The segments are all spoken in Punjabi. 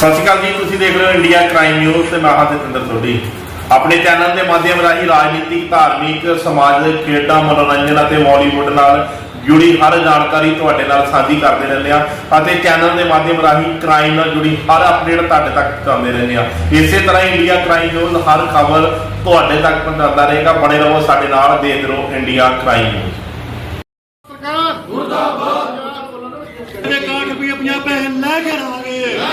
ਸਤਿ ਸ਼੍ਰੀ ਅਕਾਲ ਜੀ, ਤੁਸੀਂ ਦੇਖ ਰਹੇ ਹੋ ਇੰਡੀਆ ਕ੍ਰਾਈਮ ਨਿਊਜ਼ ਤੇ ਮੈਂ ਹਾਂ ਜਤਿੰਦਰ ਸੋਢੀ। ਆਪਣੇ ਚੈਨਲ ਦੇ ਮਾਧਿਅਮ ਰਾਹੀਂ ਰਾਜਨੀਤਿਕ, ਧਾਰਮਿਕ, ਸਮਾਜਿਕ, ਖੇਡਾਂ, ਮਨੋਰੰਜਨ ਅਤੇ ਬਾਲੀਵੁੱਡ ਨਾਲ ਜੁੜੀ ਹਰ ਜਾਣਕਾਰੀ ਤੁਹਾਡੇ ਨਾਲ ਸਾਂਝੀ ਕਰਦੇ ਰਹਿੰਦੇ ਆ ਅਤੇ ਚੈਨਲ ਦੇ ਮਾਧਿਅਮ ਰਾਹੀਂ ਕ੍ਰਾਈਮ ਨਾਲ ਜੁੜੀ ਹਰ ਅਪਡੇਟ ਤੁਹਾਡੇ ਤੱਕ ਪਹੁੰਚਾਉਂਦੇ ਰਹਿੰਦੇ ਆ ਇਸੇ ਤਰ੍ਹਾਂ ਇੰਡੀਆ ਕ੍ਰਾਈਮ ਨਿਊਜ਼ ਹਰ ਖਬਰ ਤੁਹਾਡੇ ਤੱਕ ਪਹੁੰਚਾਉਂਦਾ ਰਹੇਗਾ। ਬਣੇ ਰਹੋ ਸਾਡੇ ਨਾਲ, ਦੇਖਦੇ ਰਹੋ ਇੰਡੀਆ ਕ੍ਰਾਈਮ ਨਿਊਜ਼ ਸਰਕਾਰ ਮੁਰਦਾਬਾਦ ਤੇ 60 ਰੁਪਏ 50 ਪੈਸੇ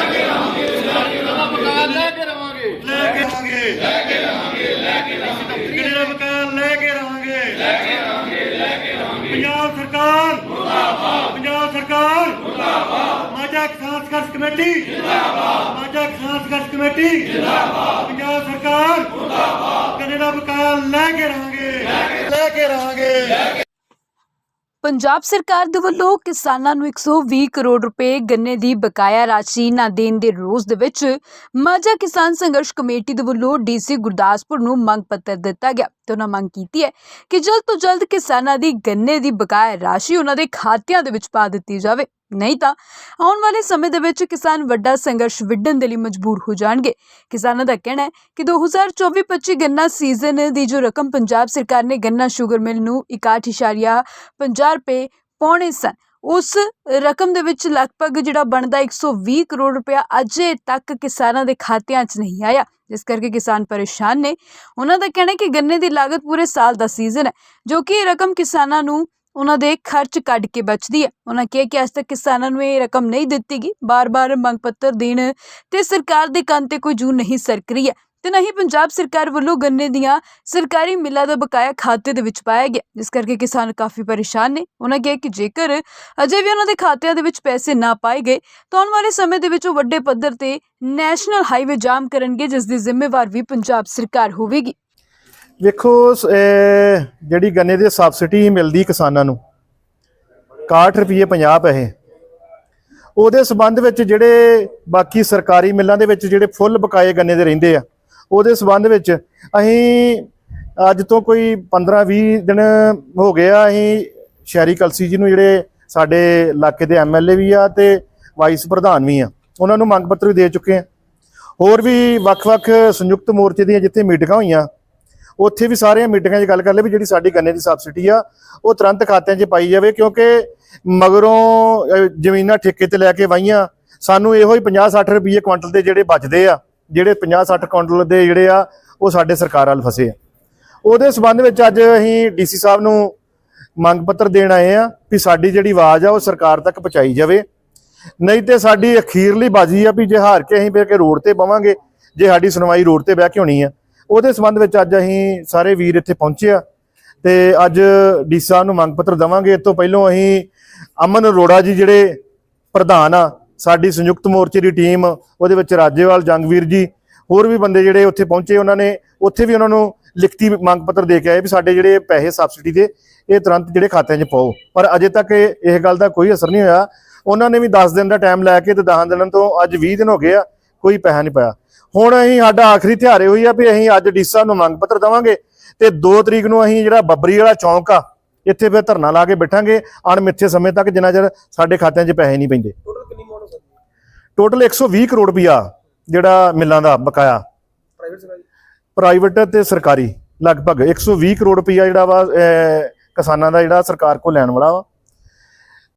ਲੈ ਕੇ ਰਵਾਂਗੇ। ਲੈ ਕੇ ਰਵਾਂਗੇ। ਲੈ ਕੇ ਰਵਾਂਗੇ ਲੈ ਕੇ ਰਵਾਂਗੇ ਲੈ ਕੇ ਰਵਾਂਗੇ ਲੈ ਕੇ ਰਵਾਂਗੇ ਲੈ ਕੇ ਰਵਾਂਗੇ ਕਿਹੜਾ ਮਕਾਨ ਲੈ ਕੇ ਰਵਾਂਗੇ। ਲੈ ਕੇ ਰਵਾਂਗੇ ਲੈ ਕੇ ਰਵਾਂਗੇ ਪੰਜਾਬ ਸਰਕਾਰ ਮੁਰਦਾਬਾਦ ਪੰਜਾਬ ਸਰਕਾਰ ਮੁਰਦਾਬਾਦ ਮਾਝਾ ਕਿਸਾਨ ਸੰਘਰਸ਼ ਕਮੇਟੀ ਜਿੰਦਾਬਾਦ ਮਾਝਾ ਕਿਸਾਨ ਸੰਘਰਸ਼ ਕਮੇਟੀ ਜਿੰਦਾਬਾਦ ਪੰਜਾਬ ਸਰਕਾਰ ਮੁਰਦਾਬਾਦ ਕਿਹੜਾ ਮਕਾਨ ਲੈ ਕੇ ਰਵਾਂਗੇ। ਲੈ ਕੇ ਰਵਾਂਗੇ। ਪੰਜਾਬ ਸਰਕਾਰ ਦੇ ਵੱਲੋਂ ਕਿਸਾਨਾਂ ਨੂੰ 120 ਕਰੋੜ ਰੁਪਏ ਗੰਨੇ ਦੀ ਬਕਾਇਆ ਰਾਸ਼ੀ ਨਾ ਦੇਣ ਦੇ ਰੋਸ ਦੇ ਵਿੱਚ ਮਾਝਾ ਕਿਸਾਨ ਸੰਘਰਸ਼ ਕਮੇਟੀ ਦੇ ਵੱਲੋਂ ਡੀਸੀ ਗੁਰਦਾਸਪੁਰ ਨੂੰ ਮੰਗ ਪੱਤਰ ਦਿੱਤਾ ਗਿਆ ਤੇ ਉਹਨਾਂ ਮੰਗ ਕੀਤੀ ਹੈ ਕਿ ਜਲਦ ਤੋਂ ਜਲਦ ਕਿਸਾਨਾਂ ਦੀ ਗੰਨੇ ਦੀ ਬਕਾਇਆ ਰਾਸ਼ੀ ਉਹਨਾਂ ਦੇ ਖਾਤਿਆਂ ਦੇ ਵਿੱਚ ਪਾ ਦਿੱਤੀ ਜਾਵੇ। ਨਹੀਂ ਤਾਂ ਆਉਣ ਵਾਲੇ ਸਮੇਂ ਦੇ ਵਿੱਚ ਕਿਸਾਨ ਵੱਡਾ ਸੰਘਰਸ਼ ਵਿੱਢਣ ਦੇ ਲਈ ਮਜਬੂਰ ਹੋ ਜਾਣਗੇ। ਕਿਸਾਨਾਂ ਦਾ ਕਹਿਣਾ ਹੈ ਕਿ 2024-25 ਗੰਨਾ ਸੀਜ਼ਨ ਦੀ ਜੋ ਰਕਮ ਪੰਜਾਬ ਸਰਕਾਰ ਨੇ ਗੰਨਾ ਸ਼ੂਗਰ ਮਿਲ ਨੂੰ 61.50 ਰੁਪਏ ਪਾਉਣੇ ਸਨ, ਉਸ ਰਕਮ ਦੇ ਵਿੱਚ ਲਗਭਗ ਜਿਹੜਾ ਬਣਦਾ 120 ਕਰੋੜ ਰੁਪਇਆ ਅਜੇ ਤੱਕ ਕਿਸਾਨਾਂ ਦੇ ਖਾਤਿਆਂ 'ਚ ਨਹੀਂ ਆਇਆ। ਜਿਸ ਕਰਕੇ ਕਿਸਾਨ ਪਰੇਸ਼ਾਨ ਨੇ। ਉਹਨਾਂ ਦਾ ਕਹਿਣਾ ਹੈ ਕਿ ਗੰਨੇ ਦੀ ਲਾਗਤ ਪੂਰੇ ਸਾਲ ਦਾ ਸੀਜ਼ਨ ਹੈ, ਜੋ ਕਿ ਇਹ ਰਕਮ ਕਿਸਾਨਾਂ ਨੂੰ ਉਹਨਾਂ ਦੇ ਖਰਚ ਕੱਢ ਕੇ ਬਚਦੀ ਹੈ। ਉਹਨਾਂ ਕਿਹਾ ਕਿ ਅੱਜ ਤੱਕ ਕਿਸਾਨਾਂ ਨੂੰ ਇਹ ਰਕਮ ਨਹੀਂ ਦਿੱਤੀ ਗਈ ਬਾਰ-ਬਾਰ ਮੰਗ ਪੱਤਰ ਦੇਣ ਤੇ ਸਰਕਾਰ ਦੇ ਕੰਨ ਤੇ ਕੋਈ ਜੂ ਨਹੀਂ ਸਰਕ ਰਹੀ ਹੈ। ਤੇ ਨਹੀਂ ਪੰਜਾਬ ਸਰਕਾਰ ਵੱਲੋਂ ਗੰਨੇ ਦੀਆਂ ਸਰਕਾਰੀ ਮਿੱਲਾਂ ਦਾ ਬਕਾਇਆ ਖਾਤੇ ਦੇ ਵਿੱਚ ਪਾਇਆ ਗਿਆ। ਜਿਸ ਕਰਕੇ ਕਿਸਾਨ ਕਾਫੀ ਪਰੇਸ਼ਾਨ ਨੇ। ਉਹਨਾਂ ਕਿਹਾ ਕਿ ਜੇਕਰ ਅਜੇ ਵੀ ਉਹਨਾਂ ਦੇ ਖਾਤਿਆਂ ਦੇ ਵਿੱਚ ਪੈਸੇ ਨਾ ਪਾਏ ਗਏ, ਤਾਂ ਆਉਣ ਵਾਲੇ ਸਮੇਂ ਦੇ ਵਿੱਚ ਉਹ ਵੱਡੇ ਪੱਧਰ ਤੇ ਨੈਸ਼ਨਲ ਹਾਈਵੇ ਜਾਮ ਕਰਨਗੇ, ਜਿਸ ਦੀ ਜ਼ਿੰਮੇਵਾਰ ਵੀ ਪੰਜਾਬ ਸਰਕਾਰ ਹੋਵੇਗੀ। ਵੇਖੋ, ਸ- ਜਿਹੜੀ ਗੰਨੇ ਦੀ ਸਬਸਿਡੀ ਮਿਲਦੀ ਕਿਸਾਨਾਂ ਨੂੰ 61 ਰੁਪਏ 50 ਪੈਸੇ। ਉਹਦੇ ਸਬੰਧ ਵਿੱਚ ਜਿਹੜੇ ਬਾਕੀ ਸਰਕਾਰੀ ਮਿੱਲਾਂ ਦੇ ਵਿੱਚ ਜਿਹੜੇ ਫੁੱਲ ਬਕਾਏ ਗੰਨੇ ਦੇ ਰਹਿੰਦੇ ਆ, ਉਹਦੇ ਸਬੰਧ ਵਿੱਚ ਅਸੀਂ ਅੱਜ ਤੋਂ ਕੋਈ 15 20 ਦਿਨ ਹੋ ਗਏ ਆ, ਅਸੀਂ ਸ਼ਹਿਰੀ ਕਲਸੀ ਜੀ ਨੂੰ ਜਿਹੜੇ ਸਾਡੇ ਇਲਾਕੇ ਦੇ ਐਮਐਲਏ ਵੀ ਆ ਤੇ ਵਾਈਸ ਪ੍ਰਧਾਨ ਵੀ ਆ, ਉਹਨਾਂ ਨੂੰ ਮੰਗ ਪੱਤਰ ਵੀ ਦੇ ਚੁੱਕੇ ਆ। ਹੋਰ ਵੀ ਵੱਖ-ਵੱਖ ਸੰਯੁਕਤ ਮੋਰਚੇ ਦੀਆਂ ਜਿੱਥੇ ਮੀਟਿੰਗਾਂ ਹੋਈਆਂ ਉੱਥੇ ਵੀ ਸਾਰੀਆਂ ਮੀਟਿੰਗਾਂ 'ਚ ਗੱਲ ਕਰ ਲਈ ਵੀ ਜਿਹੜੀ ਸਾਡੀ ਗੰਨੇ ਦੀ ਸਬਸਿਡੀ ਆ, ਉਹ ਤੁਰੰਤ ਖਾਤਿਆਂ 'ਚ ਪਾਈ ਜਾਵੇ ਕਿਉਂਕਿ ਮਗਰੋਂ ਜ਼ਮੀਨਾਂ ਠੇਕੇ ਤੇ ਲੈ ਕੇ ਵਾਹੀਆਂ, ਸਾਨੂੰ ਇਹੋ ਹੀ 50-60 ਰੁਪਏ ਕੁਇੰਟਲ ਦੇ ਜਿਹੜੇ ਬਚਦੇ ਆ, ਜਿਹੜੇ 50-60 ਕੁਇੰਟਲ ਦੇ ਜਿਹੜੇ ਆ, ਉਹ ਸਾਡੇ ਸਰਕਾਰ ਵੱਲ ਫਸੇ ਆ। ਉਹਦੇ ਸਬੰਧ ਵਿੱਚ ਅੱਜ ਅਸੀਂ ਡੀਸੀ ਸਾਹਿਬ ਨੂੰ ਮੰਗ ਪੱਤਰ ਦੇਣ ਆਏ ਆ ਵੀ ਸਾਡੀ ਜਿਹੜੀ ਆਵਾਜ਼ ਆ, ਉਹ ਸਰਕਾਰ ਤੱਕ ਪਹੁੰਚਾਈ ਜਾਵੇ। ਨਹੀਂ ਤੇ ਸਾਡੀ ਅਖੀਰਲੀ ਬਾਜ਼ੀ ਆ ਵੀ ਜੇ ਹਾਰ ਕੇ ਅਸੀਂ ਫੇਰ ਕੇ ਰੋਡ ਤੇ ਬਵਾਂਗੇ, ਜੇ ਸਾਡੀ ਸੁਣਵਾਈ ਰੋਡ ਤੇ ਬਹਿ ਕੇ ਹੋਣੀ ਆ। ਉਹਦੇ ਸੰਬੰਧ ਵਿੱਚ ਅੱਜ ਅਸੀਂ ਸਾਰੇ ਵੀਰ ਇੱਥੇ ਪਹੁੰਚੇ ਆ ਤੇ ਅੱਜ ਡੀ ਸਾਹਿਬ ਨੂੰ ਮੰਗ ਪੱਤਰ ਦਵਾਂਗੇ। ਇਸ ਤੋਂ ਪਹਿਲਾਂ ਅਸੀਂ ਅਮਨ ਅਰੋੜਾ ਜੀ ਜਿਹੜੇ ਪ੍ਰਧਾਨ ਆ, ਸਾਡੀ ਸੰਯੁਕਤ ਮੋਰਚੇ ਦੀ ਟੀਮ, ਉਹਦੇ ਵਿੱਚ ਰਾਜੇਵਾਲ, ਜੰਗਵੀਰ ਜੀ, ਹੋਰ ਵੀ ਬੰਦੇ ਜਿਹੜੇ ਉੱਥੇ ਪਹੁੰਚੇ, ਉਹਨਾਂ ਨੇ ਉੱਥੇ ਵੀ ਉਹਨਾਂ ਨੂੰ ਲਿਖਤੀ ਮੰਗ ਪੱਤਰ ਦੇ ਕੇ ਆਏ ਵੀ ਸਾਡੇ ਜਿਹੜੇ ਪੈਸੇ ਸਬਸਿਡੀ ਦੇ, ਇਹ ਤੁਰੰਤ ਜਿਹੜੇ ਖਾਤਿਆਂ 'ਚ ਪਾਓ। ਪਰ ਅਜੇ ਤੱਕ ਇਹ ਗੱਲ ਦਾ ਕੋਈ ਅਸਰ ਨਹੀਂ ਹੋਇਆ। ਉਹਨਾਂ ਨੇ ਵੀ 10 ਦਿਨ ਦਾ ਟਾਈਮ ਲੈ ਕੇ ਤੇ 10 ਦਿਨਾਂ ਤੋਂ ਅੱਜ 20 ਦਿਨ ਹੋ ਗਏ ਆ, ਕੋਈ ਪੈਸਾ ਨਹੀਂ ਪਾਇਆ। ਹੁਣ ਅਸੀਂ ਸਾਡਾ ਆਖਰੀ ਤਿਹਾਰੇ ਹੋਈ ਆ ਵੀ ਅਸੀਂ ਅੱਜ ਡੀ ਸਾਹਿਬ ਨੂੰ ਮੰਗ ਪੱਤਰ ਦਵਾਂਗੇ ਤੇ 2 ਤਰੀਕ ਨੂੰ ਅਸੀਂ ਜਿਹੜਾ ਬੱਬਰੀ ਵਾਲਾ ਚੌਂਕ ਆ ਇੱਥੇ ਫਿਰ ਧਰਨਾ ਲਾ ਕੇ ਬੈਠਾਂਗੇ ਅਣਮਿੱਥੇ ਸਮੇਂ ਤੱਕ ਜਿੰਨਾ ਚਿਰ ਸਾਡੇ ਖਾਤਿਆਂ 'ਚ ਪੈਸੇ ਨਹੀਂ ਪੈਂਦੇ। ਟੋਟਲ 120 ਕਰੋੜ ਰੁਪਇਆ ਜਿਹੜਾ ਮਿੱਲਾਂ ਦਾ ਬਕਾਇਆ। ਪ੍ਰਾਈਵੇਟ ਤੇ ਸਰਕਾਰੀ ਲਗਭਗ 120 ਕਰੋੜ ਰੁਪਇਆ ਜਿਹੜਾ ਵਾ ਕਿਸਾਨਾਂ ਦਾ ਜਿਹੜਾ ਸਰਕਾਰ ਕੋਲ ਲੈਣ ਵਾਲਾ ਵਾ।